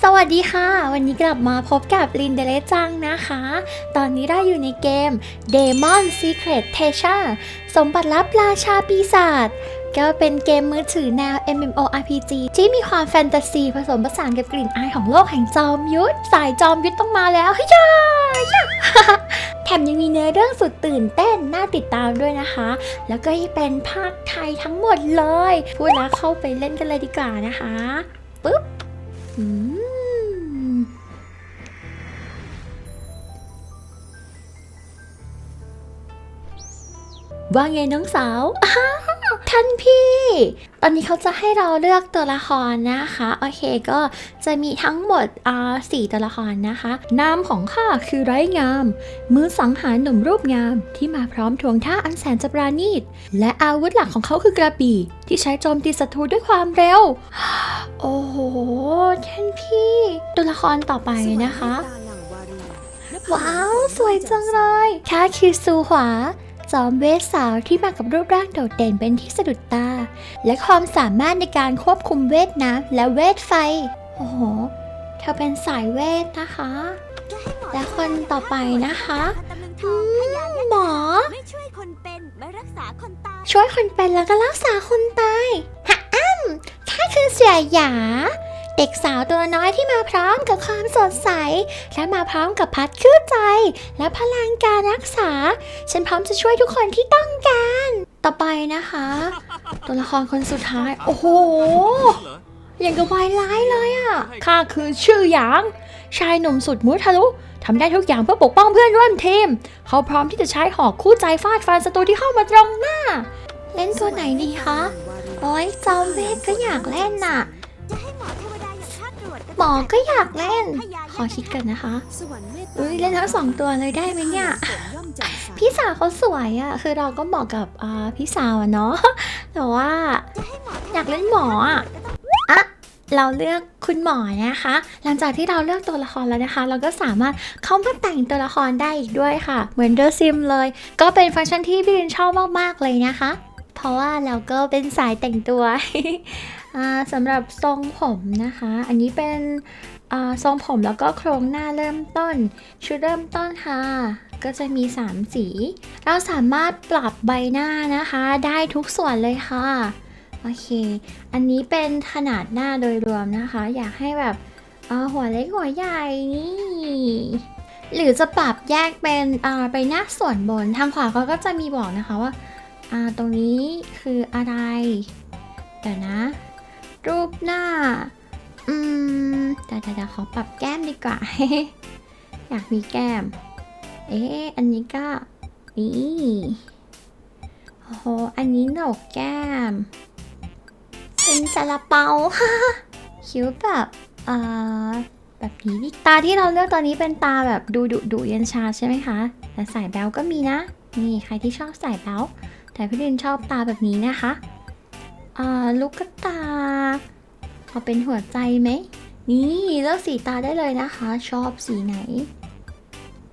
สวัสดีค่ะ วันนี้กลับมาพบกับลินเดเลจังนะคะ ตอนนี้เราอยู่ในเกม Demon Secret Treasure สมบัติลับราชาปีศาจก็เป็นเกมมือถือแนว MMORPG ที่มีความแฟนตาซีผสมผสานกับกลิ่นอายของโลกแห่งจอมยุทธสายจอมยุทธต้องมาแล้วเฮ้ยายแถมยังมีเนื้อเรื่องสุดตื่นเต้น น่าติดตามด้วยนะคะ แล้วก็ยังเป็นภาคไทยทั้งหมดเลย พูดแล้วเข้าไปเล่นกันเลยดีกว่านะคะ ปึ๊บอืม ว่าไงน้องสาวอ้าวท่านพี่ ตอนนี้เขาจะให้เราเลือกตัวละครนะคะ โอเคก็จะมีทั้งหมดอ่าสี่ตัวละครนะคะ นามของข้าคือไร้งาม มือสังหารหนุ่มรูปงาม ที่มาพร้อมทวงท่าอันแสนจะปราณีต และอาวุธหลักของเขาคือกระบี่ ที่ใช้โจมตีศัตรูด้วยความเร็ว โอ้โห ท่านพี่ ตัวละครต่อไปนะคะ ว้าว สวยจังเลยข้าคือซูหวา จอมเวทสาวที่มากับรูปร่างโดดเด่นเป็นที่สะดุดตา และความสามารถในการควบคุมเวทน้ำและเวทไฟ โอ้โห เธอเป็นสายเวทนะคะ และคนต่อไปนะคะอืมหมอไม่ช่วยคนเป็นไม่รักษาคนตาย ช่วยคนเป็นแล้วก็รักษาคนตายฮะอ้ำข้าคือเสียหยา เด็กสาวตัวน้อยที่มาพร้อมกับความสดใส และมาพร้อมกับพัดคือใจ และพลังการรักษา ฉันพร้อมจะช่วยทุกคนที่ต้องการ ต่อไปนะคะ ตัวละครคนสุดท้าย โอ้โหอย่างกับวายร้ายเลยอะ่ะข้าคือชื่อหยาง ชายหนุ่มสุดมุทะลุทำได้ทุกอย่างเพื่อปกป้องเพื่อนร่วมทีม เขาพร้อมที่จะใช้หอกคู่ใจฟาดฟันศัตรูที่เข้ามาตรงหน้า เล่นตัวไหนดีคะ โอ้ยจอมเวทก็อยากเล่นน่ะ หมอก็อยากเล่น ขอคิดกันนะคะอุ้ยเล่นทั้งสองตัวเลยได้ไหมเนี่ย พี่สาวเขาสวยอะ่ะ คือเราก็เหมาะกับอ่าพี่สาวอะเนาะ แต่ว่าอยากเล่นหมออะอะเราเลือกคุณหมอนะคะ หลังจากที่เราเลือกตัวละครแล้วนะคะ เราก็สามารถเข้ามาแต่งตัวละครได้อีกด้วยค่ะ เหมือนเดอะซิมเลย ก็เป็นฟังก์ชันที่พี่รินชอบมากๆเลยนะคะ เพราะว่าเราก็เป็นสายแต่งตัวอ่า สำหรับทรงผมนะคะ อันนี้เป็นทรงผมแล้วก็โครงหน้าเริ่มต้น ชุดเริ่มต้นค่ะ ก็จะมี 3 สี เราสามารถปรับใบหน้านะคะ ได้ทุกส่วนเลยค่ะ โอเค อันนี้เป็นขนาดหน้าโดยรวมนะคะ อยากให้แบบหัวเล็กหัวใหญ่นี่หรือจะปรับแยกเป็นใบหน้าส่วนบนทางขวาเขาก็จะมีบอกนะคะว่าาตรงนี้คืออะไรเดี๋ยวนะ รูปหน้า อืมแต่แต่แต่ขอปรับแก้มดีกว่า อยากมีแก้ม เอ๊ะ อันนี้ก็ นี่โอ้โห อันนี้หนกแก้ม เป็นซาลาเปาคิ้วแบบอ่าแบบนี้ดิตาที่เราเลือกตอนนี้เป็นตาแบบดูดุดุเย็นชาใช่ไหมคะ แต่สายแบลก็มีนะ นี่ใครที่ชอบสายแบลแต่พี่ดินชอบตาแบบนี้นะคะ อ่าลูกตาเอาเป็นหัวใจไหม นี่เลือกสีตาได้เลยนะคะ ชอบสีไหน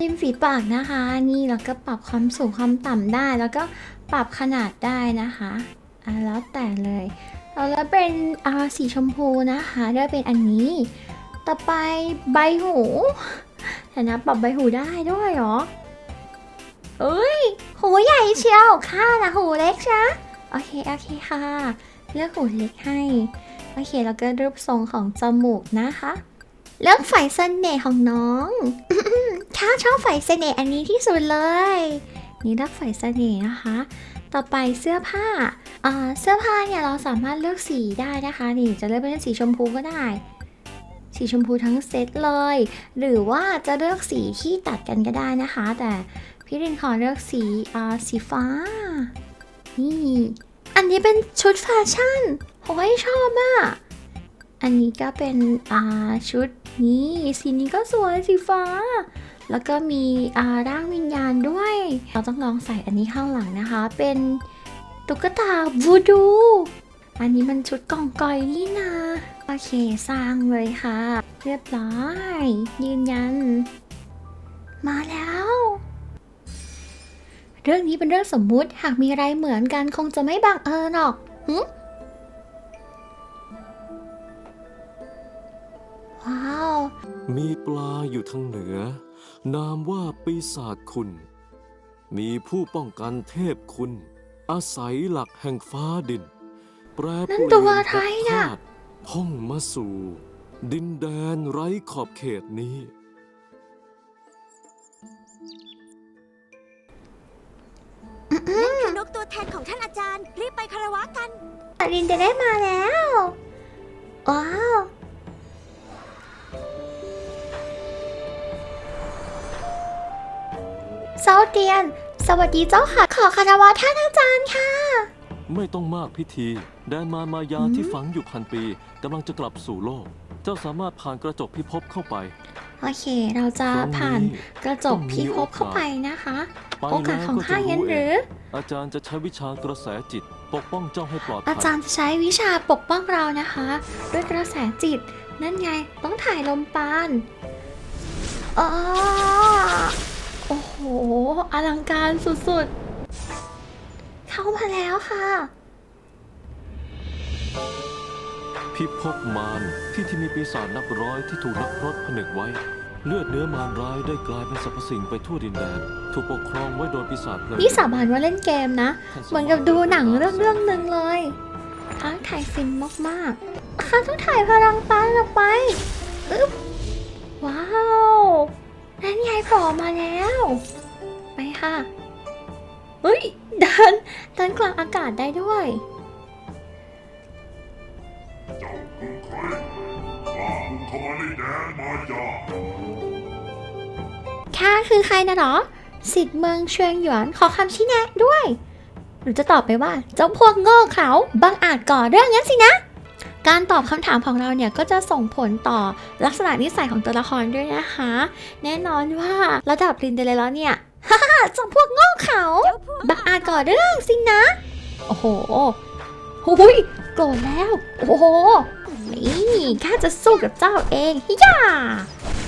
ริมฝีปากนะคะ นี่เราก็ปรับความสูงความต่ำได้ แล้วก็ปรับขนาดได้นะคะอ่าแล้วแต่เลยเอาแล้วเป็นอ่าสีชมพูนะคะเลือกเป็นอันนี้ ต่อไปใบหูแต่นะปรับใบหูได้ด้วยเหรอเอ้ยหูใหญ่เชียวข้านะหูเล็กใช่โอเค โอเคค่ะ เลือกหูเล็กให้ โอเค แล้วก็รูปทรงของจมูกนะคะ เลือกไฝเสน่ห์ของน้องข้าชอบไฝเสน่ห์อันนี้ที่สุดเลย นี่เลือกไฝเสน่ห์นะคะ ต่อไปเสื้อผ้าเสื้อผ้าเนี่ยเราสามารถเลือกสีได้นะคะ นี่จะเลือกเป็นสีชมพูก็ได้สีชมพูทั้งเซตเลย หรือว่าจะเลือกสีที่ตัดกันก็ได้นะคะ แต่พี่รินขอเลือกสีสีฟ้า นี่ อันนี้เป็นชุดแฟชั่นโอ้ยชอบมากอันนี้ก็เป็นอ่าชุดนี้สีนี้ก็สวยสีฟ้า แล้วก็มีอ่าร่างวิญญาณด้วย เราต้องลองใส่อันนี้ข้างหลังนะคะ เป็นตุ๊กตาวูดู อันนี้มันชุดกล่องกอยนี่นะโอเคสร้างเลยค่ะ เรียบร้อย ยืนยัน มาแล้ว เรื่องนี้เป็นเรื่องสมมุติหากมีอะไรเหมือนกันคงจะไม่บังเอิญหรอกหึว้ามีปลาอยู่ทางเหนือ นามว่าปีศาจคุณ มีผู้ป้องกันเทพคุณ อาศัยหลักแห่งฟ้าดิน แปรนั่นเปลี่ยนตัวอะไรน่ะ ธาตุท่องมาสู่ ดินแดนไร้ขอบเขตนี้นั่น แทนของท่านอาจารย์ รีบไปคารวะกันอลินจะได้มาแล้ว ว้าวเซาเตียน สวัสดีเจ้าค่ะ ขอคารวะท่านอาจารย์ค่ะ ไม่ต้องมากพิธี แดนมารมายาอืมที่ฝังอยู่พันปีกำลังจะกลับสู่โลก เจ้าสามารถผ่านกระจกพิภพเข้าไปโอเค เราจะครั้งนี้ผ่านกระจกพิภพเข้าไปนะคะไปโอกาสแล้วของก็ข้าจะเย็นรู้หเอรืงอ อาจารย์จะใช้วิชากระแสจิต ปกป้องเจ้าให้ปลอดภัอายจารย์จะใช้วิชาปกป้องเรานะคะ ด้วยกระแสจิต นั่นไงต้องถ่ายลมปานอ๋อโอ้โห อลังการสุดๆ เข้ามาแล้วค่ะ พิภพมารที่ที่มีปีศาจนับร้อยที่ถูกนักรบผนึกไว้ เลือดเนื้อมารร้ายได้กลายเป็นสรรพสิ่งไปทั่วดินแดนถูกปกครองไว้โดยปีศาจเพลิงนี่สาบานว่าเล่นเกมนะท่าสาเหมือนกับดูหนังเรื่องเรื่องหนึ่งเลยท้าถ่ายฟินมากๆข้าต้องถ่ายพลังปานออกไปอึ๊บว้าวนั่นไงโผล่มาแล้ว ไปค่ะเฮ้ยเดินเดินกลางอากาศได้ด้วยเจ้า คือใครกล้าบุกเข้ามาในแดนมายาข้าคือใครนะหรอ สิทธิ์เมืองเชียงหยวนขอคำชี้แนะด้วย หนูจะตอบไปว่า เจ้าพวกโง่เขลาบังอาจก่อเรื่องงั้นสินะ การตอบคำถามของเราเนี่ยก็จะส่งผลต่อลักษณะนิสัยของตัวละครด้วยนะคะ แน่นอนว่าระดับรินเดเลแล้วเนี่ยฮ่าฮ่าเจ้าพวกโง่เขลาบังอาจก่อเรื่องสินะ โอ้โหหุยโกรธแล้ว โอ้โหนี่ ข้าจะสู้กับเจ้าเองย่า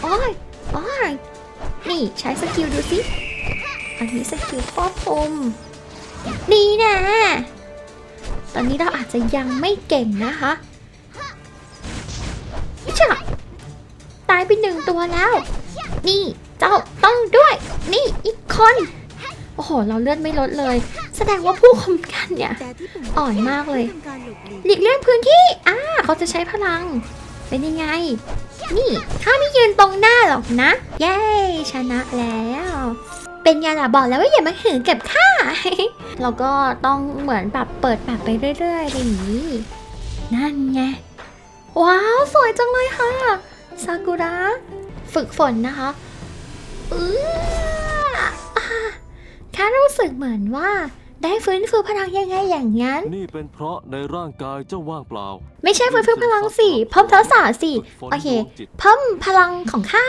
โอ้ยโอ้ยนี่ใช้สกิลดูสิ อันนี้สกิลควบคุมนี่นะ ตอนนี้เราอาจจะยังไม่เก่งนะคะอิชะตายไปหนึ่งตัวแล้ว นี่เจ้าต้องด้วย นี่อีกคน อ้โห เราเลือดไม่ลดเลย แสดงว่าผู้คุมกันเนี่ยอ่อนมากเลย หลีกเลี่ยงพื้นที่ อ่า เขาจะใช้พลัง เป็นยังไง นี่ข้าไม่ยืนตรงหน้าหรอกนะ เย้ ชนะแล้ว เป็นไงล่ะบอกแล้วว่าอย่ามาหืนเก็บข้าเราก็ต้องเหมือนแบบเปิดแบบไปเรื่อยๆอย่างนี้ นั่นไง ว้าว สวยจังเลยค่ะ ซากุระ ฝึกฝนนะคะอออ่า ข้ารู้สึกเหมือนว่า ได้ฟื้นฟูพลังยังไงอย่างนั้น นี่เป็นเพราะในร่างกายเจ้าว่างเปล่า ไม่ใช่ฟื้นฟูพลังสิเพิ่มทักษะสิฝึกฝนโอเคดวงจิตเพิ่มพลังของข้า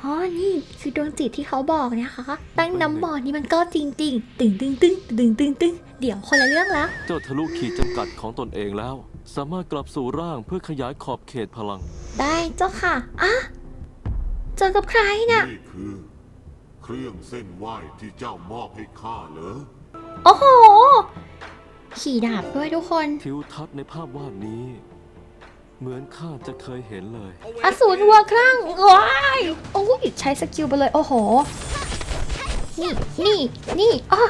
อ๋อ นี่คือดวงจิตที่เขาบอกนะคะ ตั้งน้ำบอดนี่มันก็จริงจริงๆตึงตึงตึงตึงตึงตึงเดี๋ยวคนละเรื่องแล้วเจ้าทะลุขีดจำกัดของตนเองแล้ว สามารถกลับสู่ร่างเพื่อขยายขอบเขตพลัง ได้เจ้าค่ะอะเจอกับใครน่ะ นี่คือ เครื่องเส้นไหว้ที่เจ้ามอบให้ข้าเหรอ โอ้โห ขี่ดาบด้วยทุกคนทิวทัศน์ในภาพวาดนี้ เหมือนข้าจะเคยเห็นเลย อสูรวัวคลั่งว้ายโอ้ยใช้สกิลไปเลย โอ้โห นี่นี่นี่อ๋อ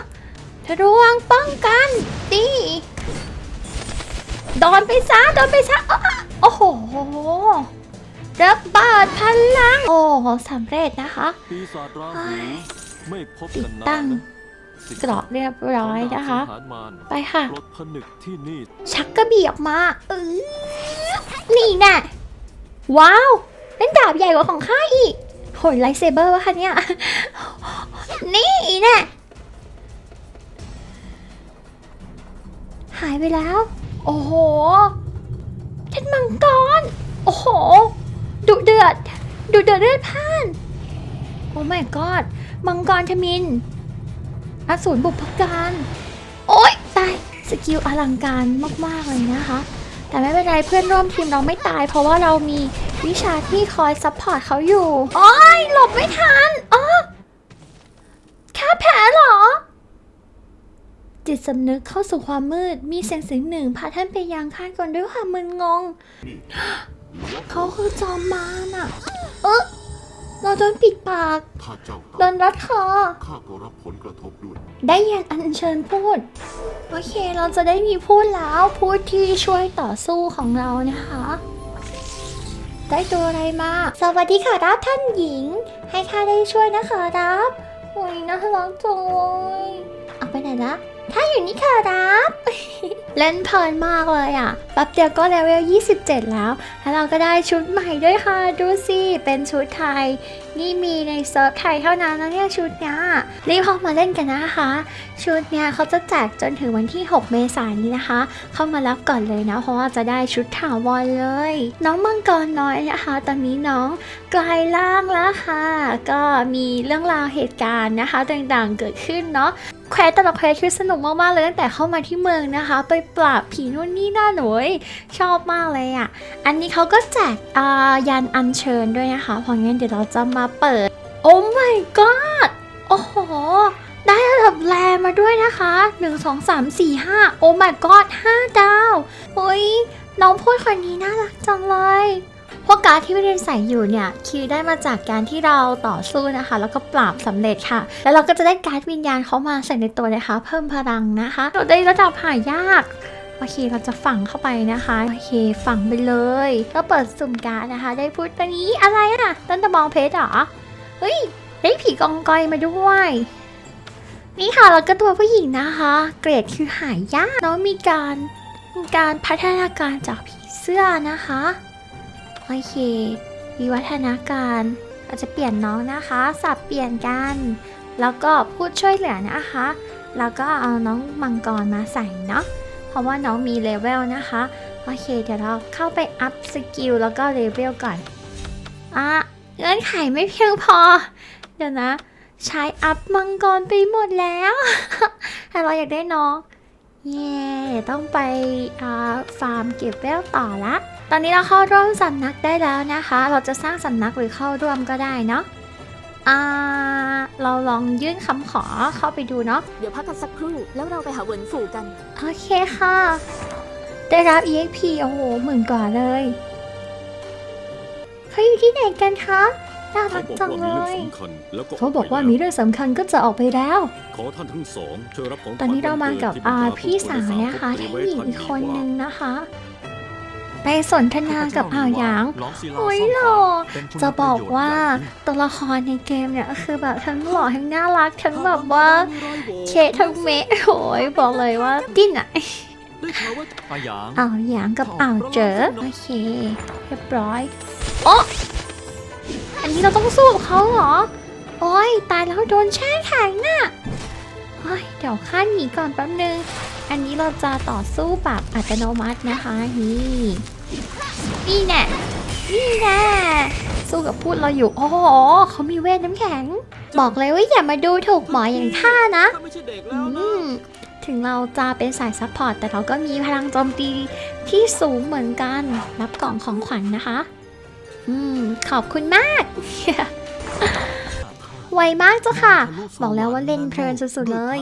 ทะลวงป้องกันดีโดนไปซะโดนไปซะอ้อโอ้โห ระเบิดพลัง โอ้โหสำเร็จนะคะปีศาจราหูไม่พบติกัดนตั้นงนะสิ่งเกราะเรียบร้อยนะคะ ของดาบสังหารมารไปค่ะ ปลดผนึกที่นี่ชักกระบี่ออกมาเออนี่แน่ว้าวเล่นดาบใหญ่กว่าของข้าอีกโหยไลท์เซเบอร์วะคะเนี่ย นี่แน่หายไปแล้ว โอ้โหท่านมังกร โอ้โห ดุเดือดดุเดือดเลือดพ่าน โอ้ my god มังกรทมินอสูรบุพการ โอ๊ย ตาย สกิลอลังการมาก ๆ เลยนะคะ แต่ไม่เป็นไรเพื่อนร่วมทีมเราไม่ตาย เพราะว่าเรามีวิชาที่คอยซัพพอร์ตเขาอยู่ โอ๊ยหลบไม่ทันอ๋อแค่แผลเหรอ จิตสำนึกเข้าสู่ความมืด มีเสียงเสียงหนึ่งพาท่านไปยังข้างก่อนด้วยความมึนงง เขาคือจอมมารอะ เออเราโดนปิดปากถ้าเจ้าโดตายนรัดคอ ข้าก็รับผลกระทบด้วย ได้ยินอัญเชิญพูด โอเคเราจะได้มีพูดแล้วพูดที่ช่วยต่อสู้ของเรานะคะ ได้ตัวอะไรมา สวัสดีค่ะรับท่านหญิง ให้ข้าได้ช่วยนะคะรับโอ้ยน่ารักจังเลยเอาไปไหนละถ้าอยู่นี่ค่ะรับเล่นเพลินมากเลยอะแป๊บเดียวก็เลเวล 27 แล้ว แล้วเราก็ได้ชุดใหม่ด้วยค่ะ ดูสิ เป็นชุดไทย นี่มีในเซิร์ฟไทยเท่านั้นนะเนี่ยชุดเนี้ยรีบเข้ามาเล่นกันนะคะ ชุดเนี้ยเขาจะแจกจนถึงวันที่ 6 เมษายนนี้นะคะ เข้ามารับก่อนเลยนะ เพราะว่าจะได้ชุดถาวรเลย น้องมังกรน้อยนะคะ ตอนนี้น้องกลายร่างแล้วค่ะ ก็มีเรื่องราวเหตุการณ์นะคะต่างๆเกิดขึ้นเนาะแควสแต่ละแควสคือสนุกมากๆเลยตั้งแต่เข้ามาที่เมืองนะคะ ไปปราบผีนู่นนี่นั่นหนูยชอบมากเลยอะ อันนี้เขาก็แจกยันอัญเชิญด้วยนะคะ เพราะงั้นเดี๋ยวเราจะมาเปิด โอ้ my god โอ้โห ได้ระดับแรมาด้วยนะคะ 1 2 3 4 5 โอ้ my god 5 ดาวเฮ้ยน้องพูดคนนี้น่ารักจังเลย พวกการ์ดที่ไม่ได้ใส่อยู่เนี่ยคือได้มาจากการที่เราต่อสู้นะคะ แล้วก็ปราบสำเร็จค่ะ แล้วเราก็จะได้การ์ดวิญญาณเขามาใส่ในตัวนะคะ เพิ่มพลังนะคะ เราได้ระดับหายากโอเคเราจะฝังเข้าไปนะคะโอเคฝังไปเลยก็เปิดสุ่มการ์ดนะคะ ได้พูดตัวนี้อะไรอะต้นตะบองเพชรเหรอเฮ้ยได้ผีกองกอยมาด้วยนี่ค่ะแล้วก็ตัวผู้หญิงนะคะ เกรดคือหายากน้องมีการการพัฒนาการจากผีเสื้อนะคะ โอเค วิวัฒนาการเราจะเปลี่ยนน้องนะคะสับเปลี่ยนกัน แล้วก็พูดช่วยเหลือนะคะ แล้วก็เอาน้องมังกรมาใส่เนาะเพราะว่าน้องมีเลเวลนะคะโอเค เดี๋ยวเราเข้าไปอัพสกิลแล้วก็เลเวลก่อนอะเงื่อนไขไม่เพียงพอ เดี๋ยวนะ ใช้อัพมังกรไปหมดแล้วแต่เราอยากได้น้องเย่ต้องไปฟาร์มเก็บเวลต่อละ ตอนนี้เราเข้าร่วมสำนักได้แล้วนะคะ เราจะสร้างสำนักหรือเข้าร่วมก็ได้เนาะอ่าเราลองยื่นคำขอเข้าไปดูเนาะ เดี๋ยวพักกันสักครู่แล้วเราไปหาเหวินฝูกัน โอเคค่ะ ได้รับ EXP โอ้โหหมื่นกว่าเลยเขาอยู่ที่ไหนกันคะน่าเขารักบอกจังว่าเลมีเรื่อยงสำคัญแล้วก็เขาบอกว่ามีเรื่องสำคัญก็จะออกไปแล้ว ขอท่านทั้งสองช่วยรับของตอนนี้เรามากับขวัญอาวันเกิดพี่สาวที่นะคะบรรเทดาคนิคผู้อีกคนนึงดีนะคะ ไปสนทนากับอ่าวหยางร้องศิลาโอ้ยซ่อมหล่อฟ้าเป็นคุณจะบอกประโยชน์ว่าอย่างยิ่งตัวละครในเกมเนี่ยคือแบบทั้งหล่อทั้งน่ารักทั้งแบบว่าเคทั้งเมะโอ้ยบอกเลยว่าดิ้นอะได้ข่าวว่าอาหยางอ่าวหยางกับอ่าวเจอโอเคเรียบร้อยโอ้อันนี้เราต้องสู้กับเขาเหรอ โอ้ยตายแล้วโดนแช่แข็งน่ะโอ้ยเดี๋ยวข้าหนีก่อนแป๊บนึง อันนี้เราจะต่อสู้แบบอัตโนมัตินะคะนี่ นี่แน่นี่แน่สู้กับพูดเราอยู่ โอ้โหเขามีเวทน้ำแข็ง บอกเลยว่าอย่ามาดูถูกหมออย่างข้านะอืมถึงเราจะเป็นสายซัพพอร์ตแต่เราก็มีพลังโจมตีที่สูงเหมือนกัน รับกล่องของขวัญนะคะ อืม ขอบคุณมาก ไวมากเจ้าค่ะ บอกแล้วว่าเล่นเพลินสุดๆเลย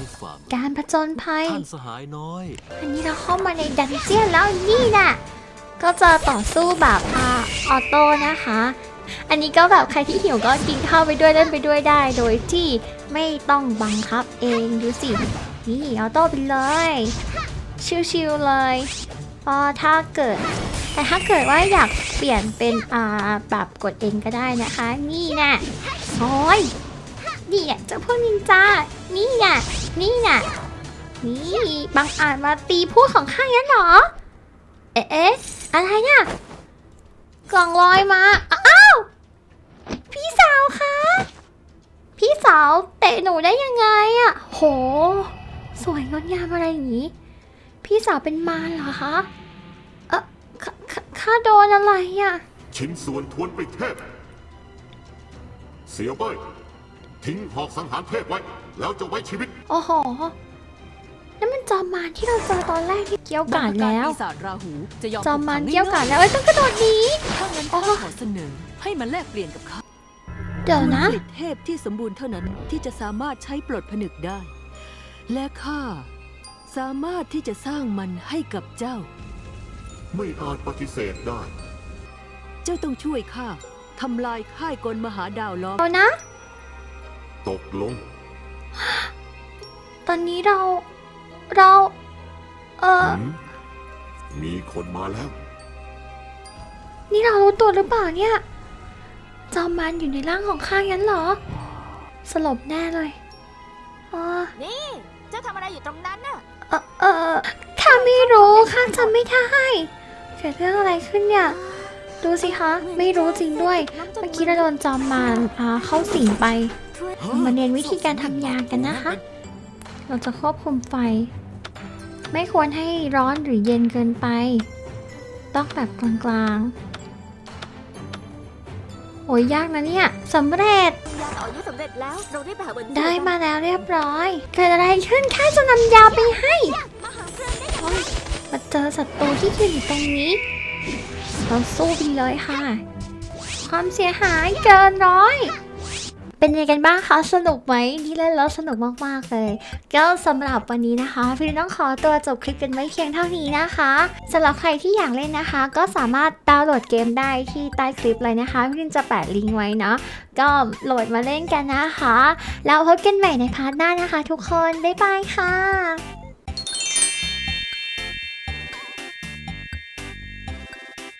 ด้วยพระอาทิตย์และจันทราในฝันการผจญภัย ท่านสหายน้อย อันนี้เราเข้ามาในดันเจียนแล้วนี่น่ะ ก็จะต่อสู้แบบอ่าออโต้นะคะ อันนี้ก็แบบใครที่หิวก็กินข้าวไปด้วยเล่นไปด้วยได้ โดยที่ไม่ต้องบังคับเองดูสิ นี่ออโต้ไปเลย ชิวๆเลยพอถ้าเกิด แต่ถ้าเกิดว่าอยากเปลี่ยนเป็นอ่าปรับกดเองก็ได้นะคะ นี่น่ะโอ้ยนี่อะเจ้าพวกนินจานี่น่ะ นี่น่ะ นี่บางอาจมาตีพูดของข้างั้นเหรอ เอ๊ะเอ๊ะอะไรเนี่ยกล่องลอยมา อ้าว พี่สาวคะ พี่สาวเตะหนูได้ยังไงอะโห สวยงดงามอะไรอย่างนี้ พี่สาวเป็นมารเหรอคะ เออขขข้าโดนอะไรอะชิ้นส่วนทวนไปเทพ เสียเบ้ยทิ้งหอกสังหารเทพไว้ แล้วจะไว้ชีวิต โอ้โหนั่นมันจอมมารที่เราเจอตอนแรกที่เกี้ยวกาดแล้ว ปีศาจราหูจะยอมจอมมารถูเกี้ยวกาดแล้วเอ้ยต้องกระโดดหนีถ้างั้นอ๋อข้าขอเสนอ ให้มันแลกเปลี่ยนกับข้าเดี๋ยวนะ ผลิตเทพที่สมบูรณ์เท่านั้นที่จะสามารถใช้ปลดผนึกได้ และข้าสามารถที่จะสร้างมันให้กับเจ้า ไม่อาจปฏิเสธได้ เจ้าต้องช่วยข้าทำลายค่ายกลมหาดาวล้อม เอานะ ตกลง ตอนนี้เรา เรา เออหืมมีคนมาแล้ว นี่เรารู้ตัวหรือเปล่าเนี่ย จอมมันอยู่ในร่างของข้างั้นเหรอ สลบแน่เลยเออนี่เจ้าทำอะไรอยู่ตรงนั้นน่ะ เออเออข้าไม่รู้ข้าจำไม่ได้เกิดเรื่องอะไรขึ้นเนี่ย ดูสิคะ ไม่รู้จริงด้วย เมื่อกี้เราโดนจอมมารอ่าเข้าสิงไป เรามาเรียนวิธีการทำยากันนะคะ เราจะควบคุมไฟ ไม่ควรให้ร้อนหรือเย็นเกินไป ต้องแบบกลางๆ โอ้ยยากนะเนี่ยสำเร็จ ยาต่ออายุสำเร็จแล้ว เราได้ไปหาบนได้มาแล้วเรียบร้อย เกิดอะไรขึ้นข้าจะนำยาไปให้มาหาเพื่อนได้โอ๊ยมาเจอศัตรูที่ยืนอยู่ตรงนี้ เราสู้ไปเลยค่ะ ความเสียหายเกินร้อย เป็นยังไงกันบ้างคะสนุกไหมที่เล่นแล้วสนุกมากๆเลย ก็สำหรับวันนี้นะคะพี่ต้องขอตัวจบคลิปกันไว้เพียงเท่านี้นะคะสำหรับใครที่อยากเล่นนะคะ ก็สามารถดาวน์โหลดเกมได้ที่ใต้คลิปเลยนะคะพี่จะแปะลิงก์ไว้เนาะก็โหลดมาเล่นกันนะคะ แล้วพบกันใหม่ในพาร์ทหน้านะคะ ทุกคนบ๊ายบายค่ะ